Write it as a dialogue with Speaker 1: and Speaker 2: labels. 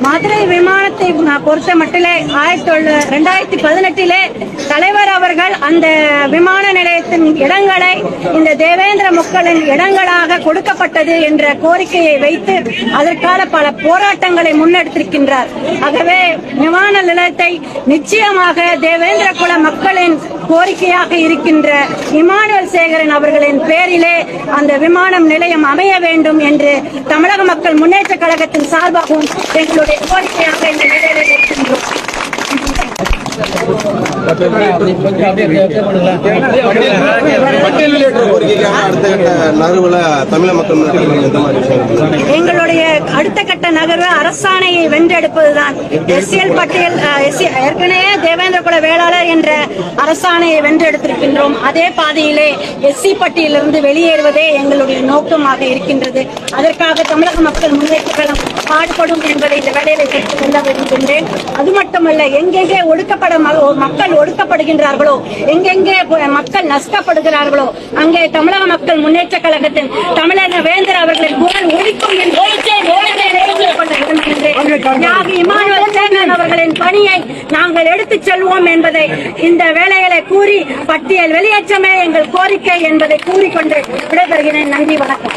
Speaker 1: மதுரை விமானத்தை பொறுத்த மட்டிலே ஆயிரத்தி தொள்ள- ரெண்டாயிரத்தி பதினெட்டிலே தலைவர் அவர்கள் அந்த விமான நிலையத்தின் இடங்களை இந்த தேவேந்திர மக்களின் இடங்களாக கொடுக்கப்பட்டது என்ற கோரிக்கையை வைத்து அதற்கான பல போராட்டங்களை முன்னெடுத்திருக்கின்றார். ஆகவே விமான நிலையத்தை நிச்சயமாக தேவேந்திர குல மக்களின் கோரிக்கையாக இருக்கின்ற இமானுவல் சேகரன் அவர்களின் பேரிலே அந்த விமானம் நிலையம் அமைய வேண்டும் என்று தமிழக மக்கள் முன்னேற்ற கழகத்தின் சார்பாகவும் எங்களுடைய கோரிக்கையாக இந்த நிலையில இருக்கின்றோம்.
Speaker 2: நகர்வுல தமிழக மக்கள் எந்த மாதிரி
Speaker 1: எங்களுடைய அடுத்த கட்ட நகர்வு அரசாணையை வென்றெடுப்பதுதான். அஹ், SC ஏற்கனவே தேவேந்திர குல வேளாளர் என்ற அரசாணையை வென்றெடுத்திருக்கின்றோம். அதே பாதையிலே எஸ்சி பட்டியலிருந்து வெளியேறுவதே எங்களுடைய நோக்கமாக இருக்கின்றது. அதற்காக தமிழக மக்கள் முன்னேற்ற கழகம் பாடுபடும் என்பதை இந்த வேலையில எடுத்துக் கொள்ள விரும்புகின்றேன். அது மட்டுமல்ல எங்கெங்கே ஒடுக்கப்பட மக்கள் ஒடுக்கப்படுகின்றார்களோ எங்கெங்கே மக்கள் நஷ்டப்படுகிறார்களோ அங்கே தமிழக மக்கள் முன்னேற்ற கழகத்தின் தமிழக வேந்தர் அவர்களின் குரல் ஒழிக்கும் அவர்களின் பணியை நாங்கள் எடுத்துச் செல்வோம் என்பதை இந்த வேலைகளை கூறி பட்டியல் வெளியேற்றமே எங்கள் கோரிக்கை என்பதை கூறிக்கொண்டு விடைபெறுகிறேன். நன்றி வணக்கம்.